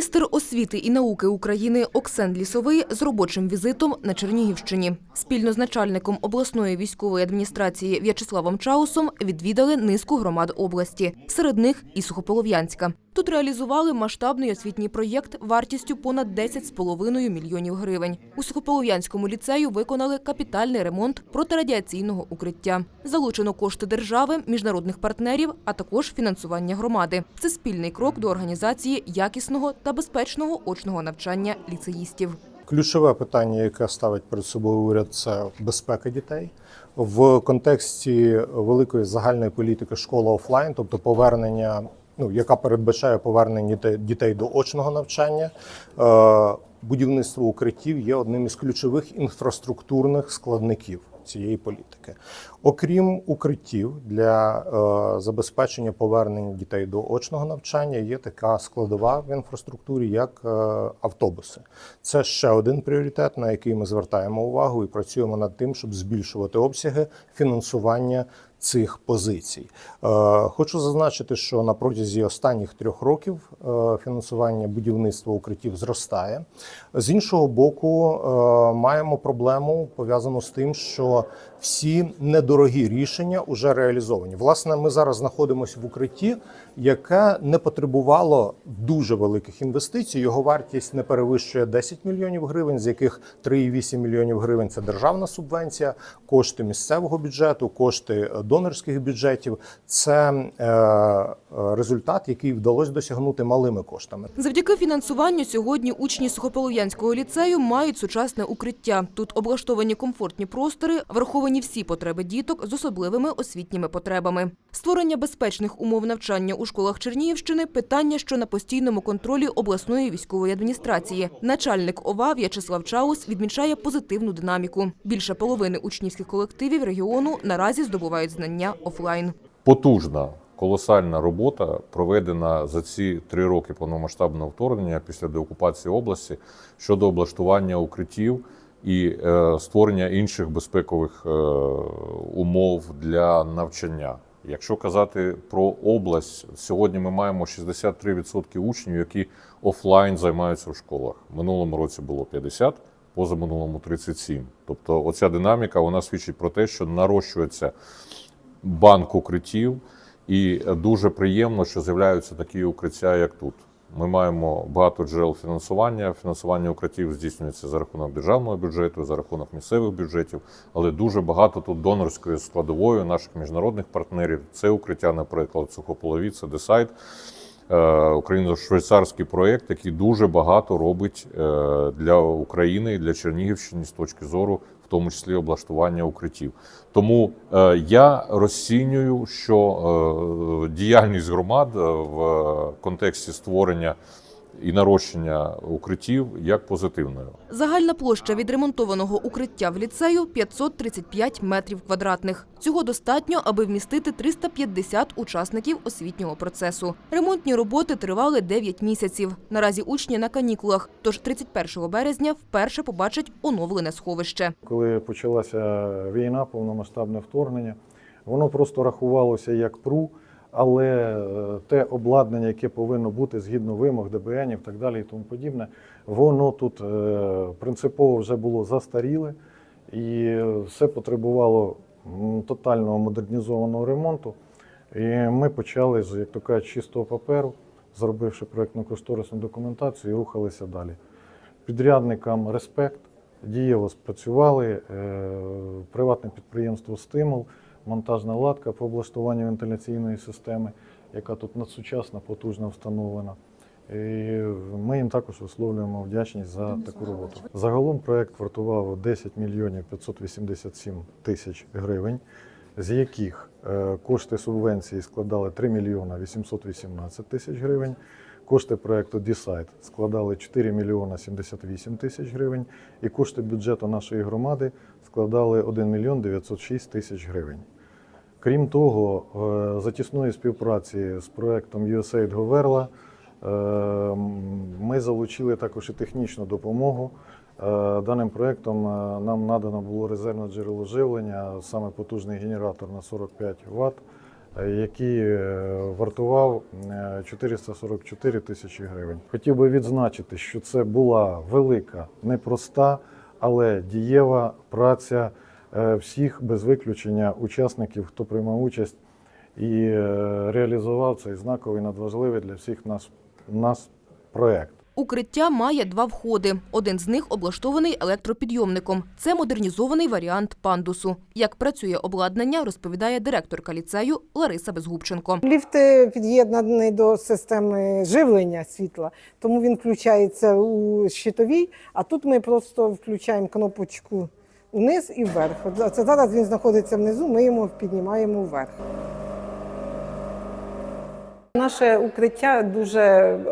Міністр освіти і науки України Оксен Лісовий з робочим візитом на Чернігівщині. Спільно з начальником обласної військової адміністрації В'ячеславом Чаусом відвідали низку громад області, серед них і Сухополов'янська. Тут реалізували масштабний освітній проєкт вартістю понад 10,5 мільйонів гривень. У Сухополов'янському ліцею виконали капітальний ремонт протирадіаційного укриття. Залучено кошти держави, міжнародних партнерів, а також фінансування громади. Це спільний крок до організації якісного та безпечного очного навчання ліцеїстів. Ключове питання, яке ставить перед собою уряд, це безпека дітей в контексті великої загальної політики школа офлайн, тобто повернення, ну яка передбачає повернення дітей- до очного навчання. Е, Будівництво укриттів є одним із ключових інфраструктурних складників цієї політики. Окрім укриттів для е, забезпечення повернення дітей до очного навчання, є така складова в інфраструктурі, як е, автобуси. Це ще один пріоритет, на який ми звертаємо увагу і працюємо над тим, щоб збільшувати обсяги фінансування цих позицій. Е, Хочу зазначити, що на протязі останніх трьох років е, фінансування будівництва укриттів зростає. З іншого боку, е, маємо проблему пов'язану з тим, що всі недорогі рішення вже реалізовані. Власне, ми зараз знаходимося в укритті, яке не потребувало дуже великих інвестицій. Його вартість не перевищує 10 мільйонів гривень, з яких 3,8 мільйонів гривень це державна субвенція, кошти місцевого бюджету, кошти донорських бюджетів. Це е, результат, який вдалося досягнути малими коштами. Завдяки фінансуванню сьогодні учні Сухополов'янського ліцею мають сучасне укриття. Тут облаштовані комфортні простори, враховані всі потреби діток з особливими освітніми потребами. Створення безпечних умов навчання у школах Чернігівщини – питання, що на постійному контролі обласної військової адміністрації. Начальник ОВА В'ячеслав Чаус відмічає позитивну динаміку. Більше половини учнівських колективів регіону наразі здобувають знання офлайн. потужна, колосальна робота проведена за ці три роки повномасштабного вторгнення після деокупації області щодо облаштування укриттів і е, створення інших безпекових е, умов для навчання. Якщо казати про область, сьогодні ми маємо 63% учнів, які офлайн займаються в школах. Минулому році було 50, позаминулому 37. Тобто, оця динаміка вона свідчить про те, що нарощується банк укриттів, і дуже приємно, що з'являються такі укриття, як тут. Ми маємо багато джерел фінансування. Фінансування укриттів здійснюється за рахунок державного бюджету, за рахунок місцевих бюджетів, але дуже багато тут донорської складової наших міжнародних партнерів. Це укриття, наприклад, Сухополові, це Десайт. Україно-швейцарський проєкт, який дуже багато робить е, для України і для Чернігівщини з точки зору, тому числі облаштування укриттів. Тому е, я розцінюю, що е, діяльність громад е, в контексті створення і нарощення укриттів як позитивною. Загальна площа відремонтованого укриття в ліцею 535 метрів квадратних. Цього достатньо, аби вмістити 350 учасників освітнього процесу. Ремонтні роботи тривали 9 місяців. Наразі учні на канікулах, тож 31 березня вперше побачать оновлене сховище. Коли почалася війна, повномасштабне вторгнення, воно просто рахувалося як ПРУ, але е, те обладнання, яке повинно бути згідно вимог ДБН і так далі і тому подібне, воно тут е, принципово вже було застаріле і все потребувало тотального модернізованого ремонту. І ми почали з, як то кажуть, чистого паперу, зробивши проєктно-кошторисну документацію, і рухалися далі. Підрядникам респект, дієво спрацювали. Е, Приватне підприємство Стимул, монтажна латка по облаштуванню вентиляційної системи, яка тут надсучасна, потужно встановлена. І ми їм також висловлюємо вдячність за таку роботу. Загалом проект вартував 10 мільйонів 587 тисяч гривень, з яких е, кошти субвенції складали 3 мільйона 818 тисяч гривень. Кошти проекту Дісайт складали 4 мільйона 78 тисяч гривень, і кошти бюджету нашої громади складали 1 мільйон 906 тисяч гривень. Крім того, е, за тісної співпраці з проектом USAID Говерла е, ми залучили також і технічну допомогу. Е, Даним проектом е, нам надано було резервне джерело живлення, саме потужний генератор на 45 Вт, який вартував е, 444 тисячі гривень. Хотів би відзначити, що це була велика, непроста, але дієва праця е, всіх без виключення учасників, хто приймав участь і е, реалізував цей знаковий надважливий для всіх нас, нас проект. Укриття має два входи. Один з них облаштований електропідйомником. Це модернізований варіант пандусу. Як працює обладнання, розповідає директорка ліцею Лариса Безгубченко. Ліфт е, під'єднаний до системи живлення світла, тому він включається у щитовій, а тут ми просто включаємо кнопочку вниз і вверх. Це зараз він знаходиться внизу, ми його піднімаємо вверх. Наше укриття дуже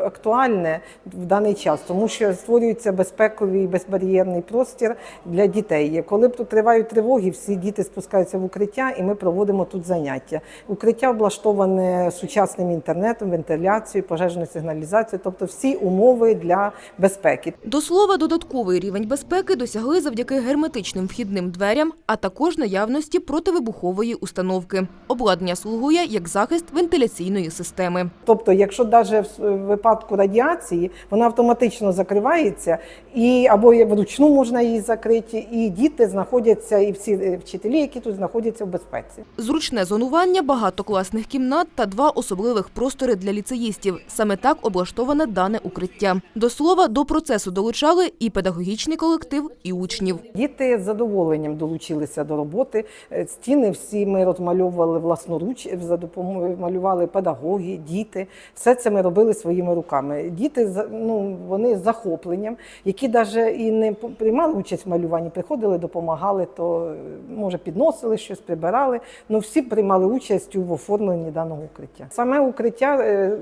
актуальне в даний час, тому що створюється безпековий безбар'єрний простір для дітей. Коли тривають тривоги, всі діти спускаються в укриття, і ми проводимо тут заняття. Укриття облаштоване сучасним інтернетом, вентиляцією, пожежною сигналізацією, тобто всі умови для безпеки. До слова, додатковий рівень безпеки досягли завдяки герметичним вхідним дверям, а також наявності противибухової установки. Обладнання слугує як захист вентиляційної системи. Тобто, якщо навіть в випадку радіації вона автоматично закривається, і або вручну можна її закрити, і діти знаходяться, і всі е, вчителі, які тут знаходяться в безпеці. Зручне зонування, багато класних кімнат та два особливих простори для ліцеїстів. Саме так облаштоване дане укриття. До слова, до процесу долучали і педагогічний колектив, і учнів. Діти з задоволенням долучилися до роботи. Е, Стіни всі ми розмальовували власноруч, за допомогою малювали педагоги, діти. Все це ми робили своїми руками. Діти ну, вони з захопленням, які навіть і не приймали участь в малюванні, приходили, допомагали, то може підносили щось, прибирали. Ну всі приймали участь у оформленні даного укриття. Саме укриття е,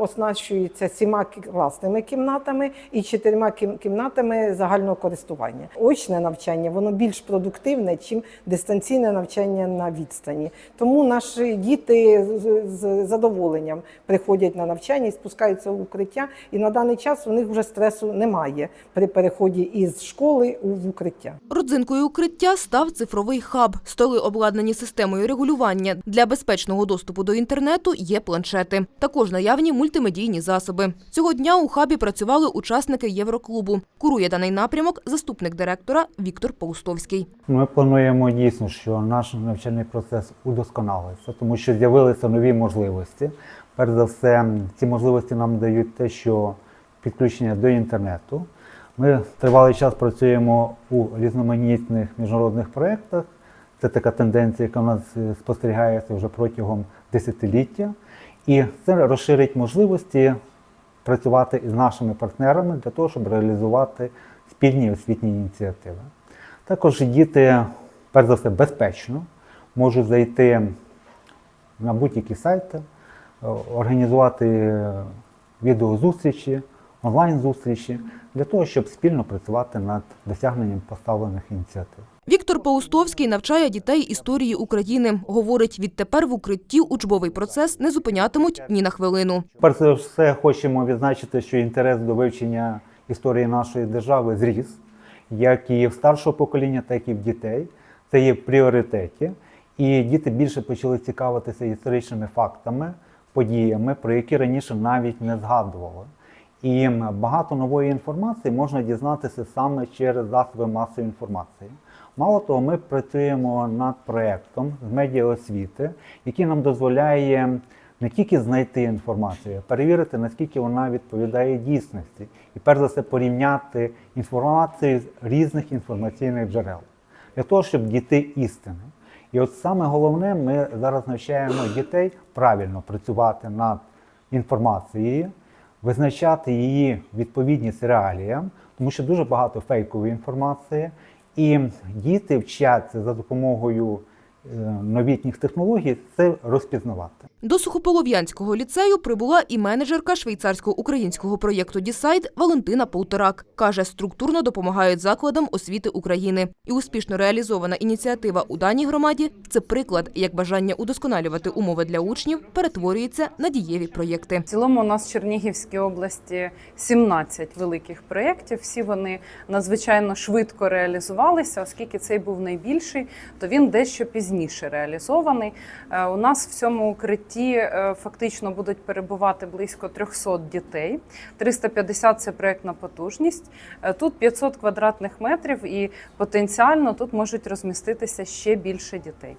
оснащується сіма класними кімнатами і чотирма кімнатами загального користування. Очне навчання воно більш продуктивне, ніж дистанційне навчання на відстані. Тому наші діти з- з задоволенням приходять на навчання і спускаються в укриття. І на даний час у них вже стресу немає при переході із школи в укриття. Родзинкою укриття став цифровий хаб. Столи обладнані системою регулювання. Для безпечного доступу до інтернету є планшети. Також наявні мультимедійні засоби. Цього дня у хабі працювали учасники Євроклубу. Курує даний напрямок заступник директора Віктор Паустовський. Ми плануємо дійсно, що наш навчальний процес удосконалиться, тому що з'явилися нові можливості. Перш за все, ці можливості нам дають те, що підключення до інтернету. Ми тривалий час працюємо у різноманітних міжнародних проєктах. Це така тенденція, яка у нас е, спостерігається вже протягом десятиліття. І це розширить можливості працювати із нашими партнерами для того, щоб реалізувати спільні освітні ініціативи. Також діти, перш за все, безпечно можуть зайти на будь-які сайти, організувати відеозустрічі, онлайн-зустрічі для того, щоб спільно працювати над досягненням поставлених ініціатив. Віктор Паустовський навчає дітей історії України. Говорить, відтепер в укритті учбовий процес не зупинятимуть ні на хвилину. Перш за все, хочемо відзначити, що інтерес до вивчення історії нашої держави зріс, як і в старшого покоління, так і в дітей. Це є в пріоритеті. І діти більше почали цікавитися історичними фактами, подіями, про які раніше навіть не згадували. І багато нової інформації можна дізнатися саме через засоби масової інформації. Мало того, ми працюємо над проєктом з медіаосвіти, який нам дозволяє не тільки знайти інформацію, а перевірити, наскільки вона відповідає дійсності, і перш за все порівняти інформацію з різних інформаційних джерел для того, щоб дійти істини. І от саме головне, ми зараз навчаємо дітей правильно працювати над інформацією, визначати її відповідність реаліям, тому що дуже багато фейкової інформації, і діти вчаться за допомогою е, новітніх технологій це розпізнавати. До Сухополов'янського ліцею прибула і менеджерка швейцарсько-українського проєкту «Дісайд» Валентина Полторак. Каже, структурно допомагають закладам освіти України. І успішно реалізована ініціатива у даній громаді – це приклад, як бажання удосконалювати умови для учнів перетворюється на дієві проєкти. В цілому у нас в Чернігівській області 17 великих проєктів. Всі вони надзвичайно швидко реалізувалися, оскільки цей був найбільший, то він дещо пізніше реалізований. Е, У нас в цьому укритті е, фактично будуть перебувати близько 300 дітей. 350 – це проєктна потужність. Е, Тут 500 квадратних метрів, і потенціально тут можуть розміститися ще більше дітей.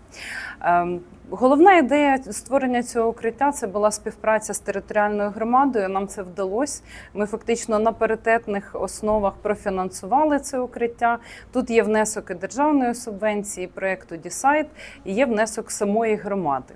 Ем, Головна ідея створення цього укриття це була співпраця з територіальною громадою. Нам це вдалося. Ми фактично на паритетних основах профінансували це укриття. Тут є внесок і державної субвенції, проєкту Дісайт, і є внесок самої громади.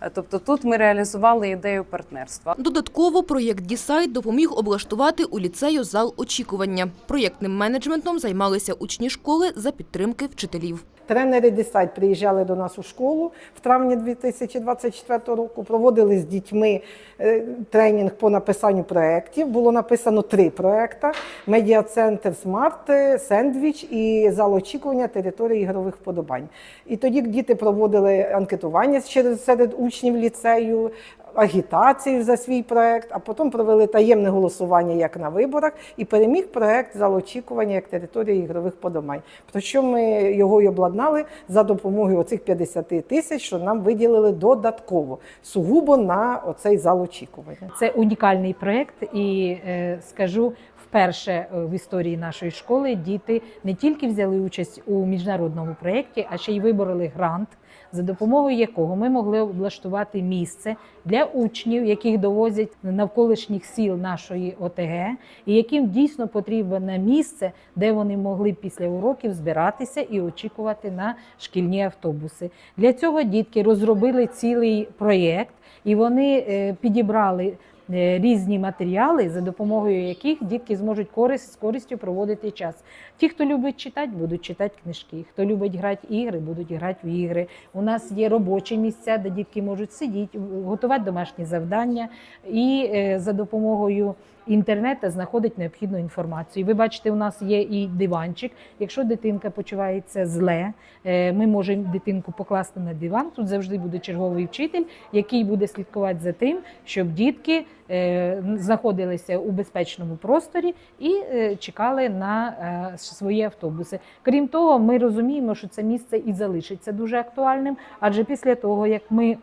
Е, Тобто тут ми реалізували ідею партнерства. Додатково проєкт «Дісайд» допоміг облаштувати у ліцею зал очікування. Проєктним менеджментом займалися учні школи за підтримки вчителів. Тренери Десайт приїжджали до нас у школу в травні 2024 року, проводили з дітьми е, тренінг по написанню проєктів. Було написано три проєкти: медіа-центр Смарт, е, Сендвіч і зал очікування території ігрових вподобань. І тоді діти проводили анкетування через серед учнів ліцею, агітацію за свій проект, а потім провели таємне голосування як на виборах, і переміг проект зал очікування як територія ігрових подобань. Про що ми його й обладнали за допомогою оцих 50 тисяч, що нам виділили додатково, сугубо на оцей зал очікування. Це унікальний проєкт, і е, скажу вперше е, в історії нашої школи діти не тільки взяли участь у міжнародному проєкті, а ще й вибороли грант, за допомогою якого ми могли облаштувати місце для учнів, яких довозять навколишніх сіл нашої ОТГ, і яким дійсно потрібне місце, де вони могли після уроків збиратися і очікувати на шкільні автобуси. Для цього дітки розробили цілий проєкт, і вони е, підібрали різні матеріали, за допомогою яких дітки зможуть користь, з користю проводити час. Ті, хто любить читати, будуть читати книжки. Хто любить грати ігри, будуть грати в ігри. У нас є робочі місця, де дітки можуть сидіти, готувати домашні завдання і е, за допомогою інтернету знаходить необхідну інформацію. Ви бачите, у нас є і диванчик. Якщо дитинка почувається зле, е, ми можемо дитинку покласти на диван. Тут завжди буде черговий вчитель, який буде слідкувати за тим, щоб дітки е, знаходилися у безпечному просторі і е, чекали на свої автобуси. Крім того, ми розуміємо, що це місце і залишиться дуже актуальним, адже після того, як ми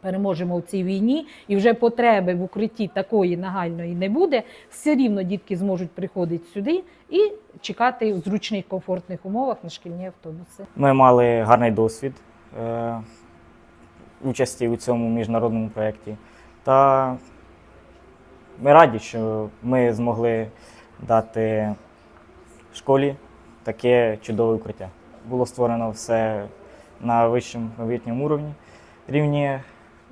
переможемо в цій війні, і вже потреби в укритті такої нагальної не буде, все рівно дітки зможуть приходити сюди і чекати в зручних комфортних умовах на шкільні автобуси. Ми мали гарний досвід е, участі у цьому міжнародному проєкті. Та ми раді, що ми змогли дати школі таке чудове укриття. Було створено все на вищому новітньому рівні,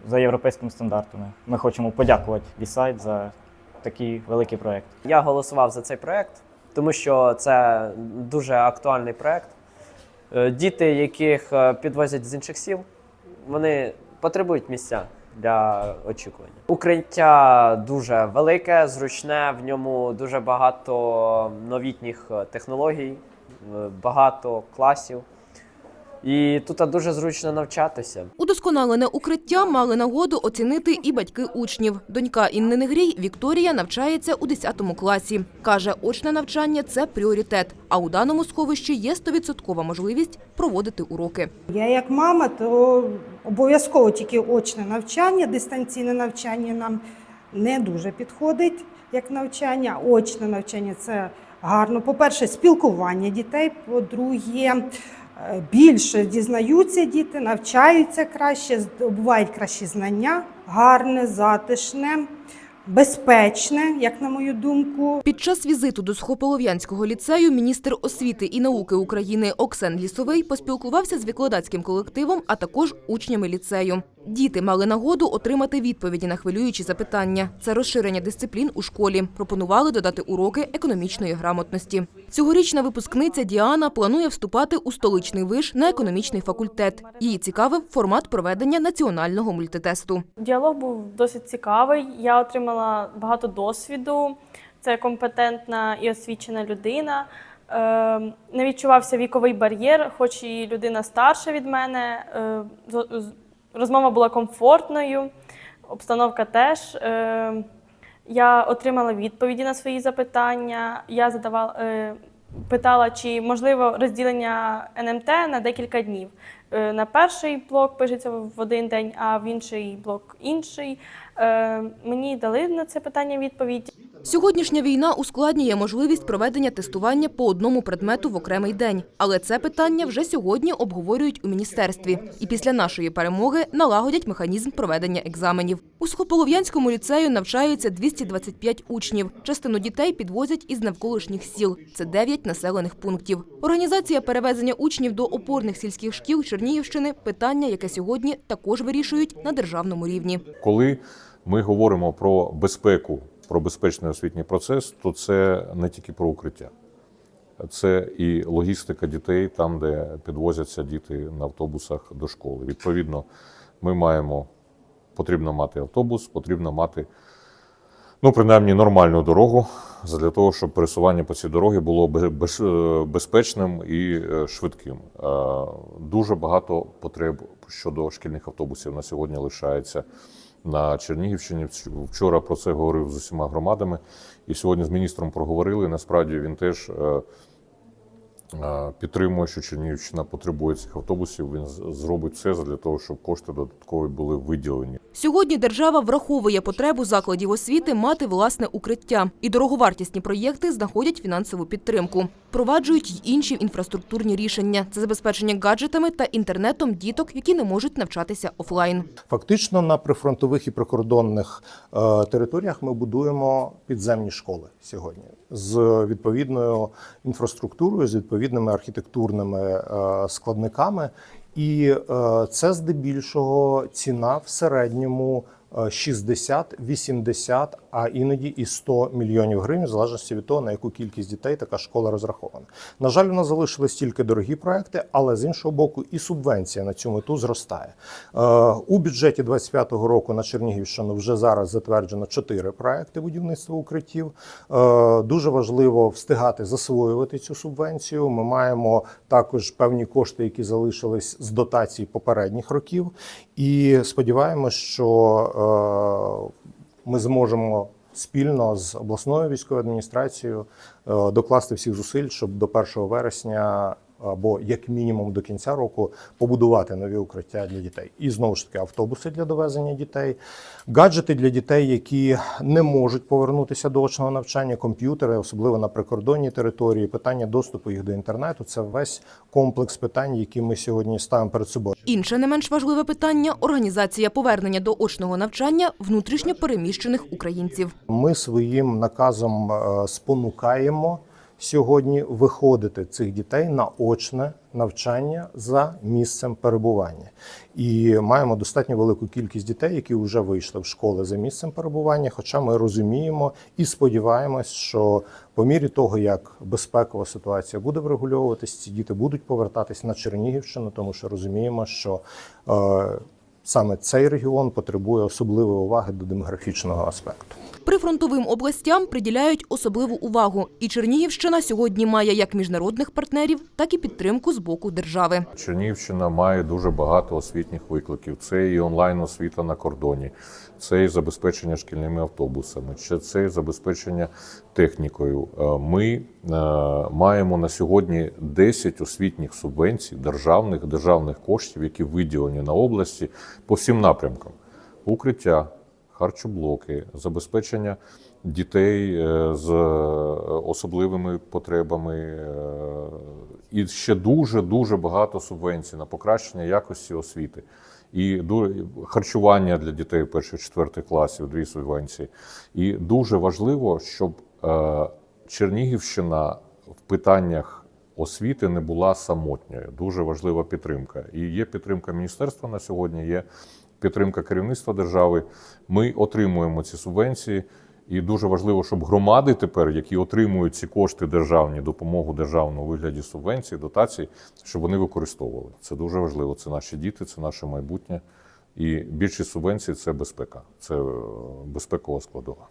за європейськими стандартами. Ми хочемо подякувати Дісайт за такий великий проєкт. Я голосував за цей проект, тому що це дуже актуальний проект. Е, Діти, яких е, підвозять з інших сіл, вони потребують місця для очікування. Укриття дуже велике, зручне, в ньому дуже багато новітніх е, технологій, багато класів. І тут дуже зручно навчатися. Удосконалене укриття мали нагоду оцінити і батьки учнів. Донька Інни Негрій Вікторія навчається у 10 класі. Каже, очне навчання – це пріоритет, а у даному сховищі є 100% можливість проводити уроки. Я як мама, то обов'язково тільки очне навчання, дистанційне навчання нам не дуже підходить як навчання. Очне навчання це гарно. По-перше, спілкування дітей. По-друге, е, більше дізнаються діти, навчаються краще, здобувають кращі знання, гарне, затишне, безпечне, як на мою думку. Під час візиту до Сухополов'янського ліцею міністр освіти і науки України Оксен Лісовий поспілкувався з викладацьким колективом, а також учнями ліцею. Діти мали нагоду отримати відповіді на хвилюючі запитання. Це розширення дисциплін у школі. Пропонували додати уроки економічної грамотності. Цьогорічна випускниця Діана планує вступати у столичний виш на економічний факультет. Її цікавив формат проведення національного мультитесту. Діалог був досить цікавий. Я отримала багато досвіду. Це компетентна і освічена людина. Е, Не відчувався віковий бар'єр, хоч і людина старша від мене. Розмова була комфортною, обстановка теж. Е, Я отримала відповіді на свої запитання. Я задавала, е, питала, чи можливо розділення НМТ на декілька днів. Е, На перший блок пишеться в один день, а в інший блок інший. Мені дали на це питання відповідь. Сьогоднішня війна ускладнює можливість проведення тестування по одному предмету в окремий день. Але це питання вже сьогодні обговорюють у міністерстві. І після нашої перемоги налагодять механізм проведення екзаменів. У Сухополов'янському ліцею навчаються 225 учнів. Частину дітей підвозять із навколишніх сіл. Це 9 населених пунктів. Організація перевезення учнів до опорних сільських шкіл Чернігівщини – питання, яке сьогодні також вирішують на державному рівні. Коли ми говоримо про безпеку, про безпечний освітній процес, то це не тільки про укриття. Це і логістика дітей там, де підвозяться діти на автобусах до школи. Відповідно, ми маємо потрібно мати автобус, потрібно мати ну, принаймні нормальну дорогу для того, щоб пересування по цій дорогі було е, безпечним і е, швидким. Дуже багато потреб щодо шкільних автобусів на сьогодні лишається на Чернігівщині. Вчора про це говорив з усіма громадами, і сьогодні з міністром проговорили. Насправді він теж е, е, підтримує, що Чернігівщина потребує цих автобусів. Він зробить все для того, щоб кошти додаткові були виділені. Сьогодні держава враховує потребу закладів освіти мати власне укриття. І дороговартісні проєкти знаходять фінансову підтримку. Впроваджують й інші інфраструктурні рішення. Це забезпечення гаджетами та інтернетом діток, які не можуть навчатися офлайн. Фактично на прифронтових і прикордонних е, територіях ми будуємо підземні школи сьогодні з відповідною інфраструктурою, з відповідними архітектурними е, складниками. І е, це здебільшого ціна в середньому 60, 80, а іноді і 100 мільйонів гривень, в залежності від того, на яку кількість дітей така школа розрахована. На жаль, у нас залишились тільки дорогі проекти, але з іншого боку, і субвенція на цю мету зростає. Е, У бюджеті 25-го року на Чернігівщину вже зараз затверджено 4 проекти будівництва укриттів. Е, Дуже важливо встигати засвоювати цю субвенцію. Ми маємо також певні кошти, які залишились з дотацій попередніх років, і сподіваємось, що е, ми зможемо спільно з обласною військовою адміністрацією е, докласти всіх зусиль, щоб до 1 вересня або як мінімум до кінця року побудувати нові укриття для дітей. І знову ж таки автобуси для довезення дітей, гаджети для дітей, які не можуть повернутися до очного навчання, комп'ютери, особливо на прикордонній території, питання доступу їх до інтернету. Це весь комплекс питань, які ми сьогодні ставимо перед собою. Інше не менш важливе питання – організація повернення до очного навчання внутрішньо переміщених українців. Ми своїм наказом е, спонукаємо сьогодні виходити цих дітей на очне навчання за місцем перебування. І маємо достатньо велику кількість дітей, які вже вийшли в школи за місцем перебування. Хоча ми розуміємо і сподіваємось, що по мірі того, як безпекова ситуація буде врегульовуватись, ці діти будуть повертатись на Чернігівщину, тому що розуміємо, що е, саме цей регіон потребує особливої уваги до демографічного аспекту. Прифронтовим областям приділяють особливу увагу. І Чернігівщина сьогодні має як міжнародних партнерів, так і підтримку з боку держави. Чернігівщина має дуже багато освітніх викликів. Це і онлайн освіта на кордоні, це і забезпечення шкільними автобусами, це і забезпечення технікою. Е, Ми е, маємо на сьогодні 10 освітніх субвенцій державних державних коштів, які виділені на області по всім напрямкам: укриття, харчоблоки, забезпечення дітей е, з е, особливими потребами, е, і ще дуже дуже багато субвенцій на покращення якості освіти. І харчування для дітей перших четвертих класів, дві субвенції. І дуже важливо, щоб Чернігівщина в питаннях освіти не була самотньою. Дуже важлива підтримка. І є підтримка міністерства на сьогодні, є підтримка керівництва держави. Ми отримуємо ці субвенції. І дуже важливо, щоб громади тепер, які отримують ці кошти державні, допомогу державну у вигляді субвенцій, дотацій, щоб вони використовували. Це дуже важливо. Це наші діти, це наше майбутнє. І більшість субвенцій це безпека, це е, безпекова складова.